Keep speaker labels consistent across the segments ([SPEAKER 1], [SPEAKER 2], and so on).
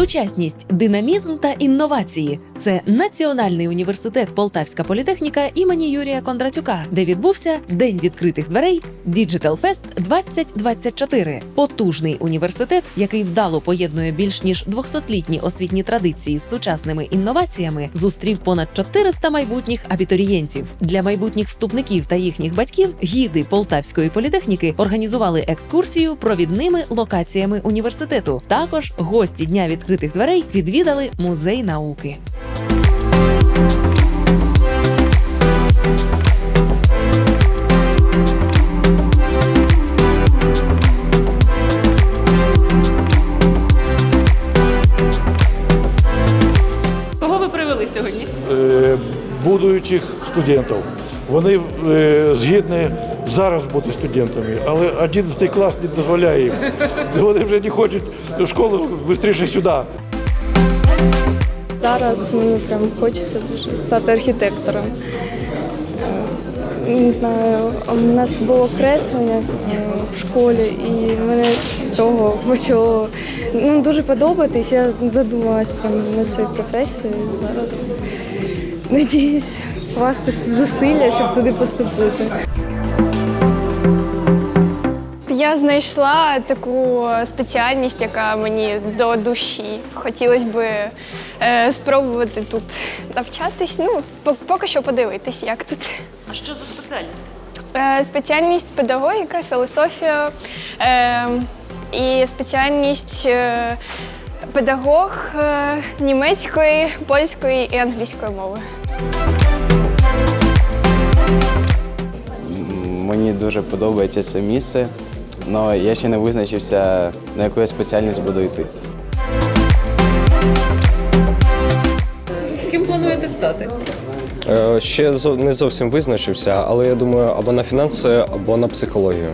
[SPEAKER 1] Сучасність, динамізм та інновації це Національний університет Полтавська політехніка імені Юрія Кондратюка, де відбувся День відкритих дверей Digital Fest 2024. Потужний університет, який вдало поєднує більш ніж 200-літні освітні традиції з сучасними інноваціями, зустрів понад 400 майбутніх абітурієнтів. Для майбутніх вступників та їхніх батьків гіди Полтавської політехніки організували екскурсію провідними локаціями університету. Також гості дня відкритих дверей відвідали музей науки. Кого ви привели сьогодні?
[SPEAKER 2] е, будуючих студентів. Вони е, згідні зараз бути студентами, але 11 клас не дозволяє їм. Вони вже не хочуть в школу швидше сюди.
[SPEAKER 3] Зараз мені прям хочеться дуже стати архітектором. Е, Не знаю, у нас було креслення е, в школі, і мене з цього почало ну, дуже подобатись. Я задумалась прям над цією професією. Зараз надіюсь вкласти зусилля, щоб туди поступити.
[SPEAKER 4] Я знайшла таку спеціальність, яка мені до душі. Хотілося б е, спробувати тут навчатись. Ну, поки що подивитись, як тут.
[SPEAKER 1] А що за спеціальність?
[SPEAKER 4] Е, спеціальність педагогіка, філософія е, і спеціальність е, педагог е, німецької, польської і англійської мови.
[SPEAKER 5] Мені дуже подобається це місце, але я ще не визначився, на яку я спеціальність буду йти.
[SPEAKER 1] Ким плануєте стати?
[SPEAKER 6] Е, Ще не зовсім визначився, але я думаю, або на фінанси, або на психологію.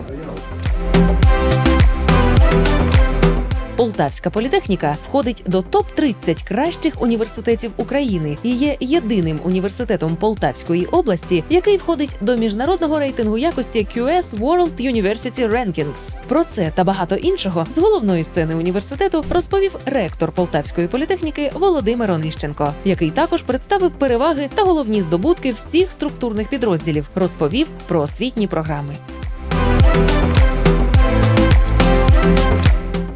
[SPEAKER 1] Полтавська політехніка входить до топ 30 кращих університетів України і є єдиним університетом Полтавської області, який входить до міжнародного рейтингу якості QS World University Rankings. Про це та багато іншого з головної сцени університету розповів ректор Полтавської політехніки Володимир Онищенко, який також представив переваги та головні здобутки всіх структурних підрозділів, розповів про освітні програми.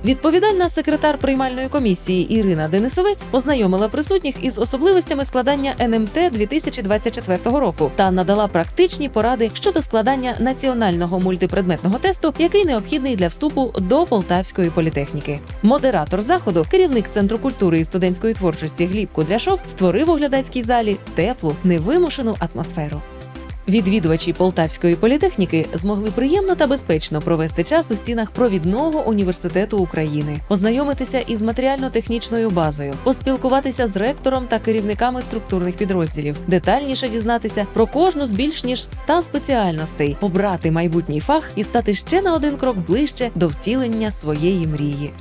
[SPEAKER 1] Відповідальна секретар приймальної комісії Ірина Денисовець ознайомила присутніх із особливостями складання НМТ 2024 року та надала практичні поради щодо складання національного мультипредметного тесту, який необхідний для вступу до Полтавської політехніки. Модератор заходу, керівник центру культури і студентської творчості Гліб Кудряшов, створив у глядацькій залі теплу, невимушену атмосферу. Відвідувачі Полтавської політехніки змогли приємно та безпечно провести час у стінах провідного університету України, ознайомитися із матеріально-технічною базою, поспілкуватися з ректором та керівниками структурних підрозділів, детальніше дізнатися про кожну з більш ніж 100 спеціальностей, обрати майбутній фах і стати ще на один крок ближче до втілення своєї мрії.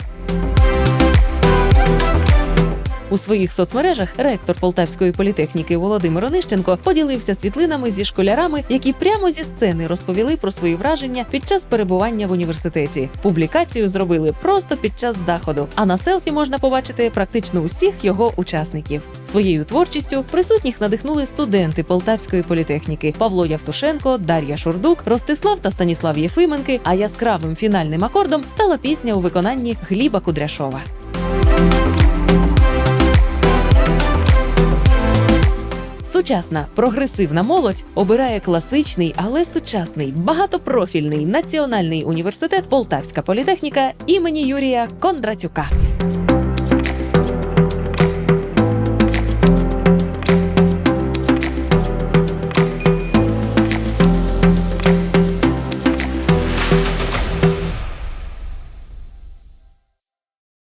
[SPEAKER 1] У своїх соцмережах ректор Полтавської політехніки Володимир Онищенко поділився світлинами зі школярами, які прямо зі сцени розповіли про свої враження під час перебування в університеті. Публікацію зробили просто під час заходу. А на селфі можна побачити практично усіх його учасників. Своєю творчістю присутніх надихнули студенти Полтавської політехніки Павло Явтушенко, Дар'я Шурдук, Ростислав та Станіслав Єфименки. А яскравим фінальним акордом стала пісня у виконанні Гліба Кудряшова. Сучасна прогресивна молодь обирає класичний, але сучасний, багатопрофільний національний університет Полтавська політехніка імені Юрія Кондратюка.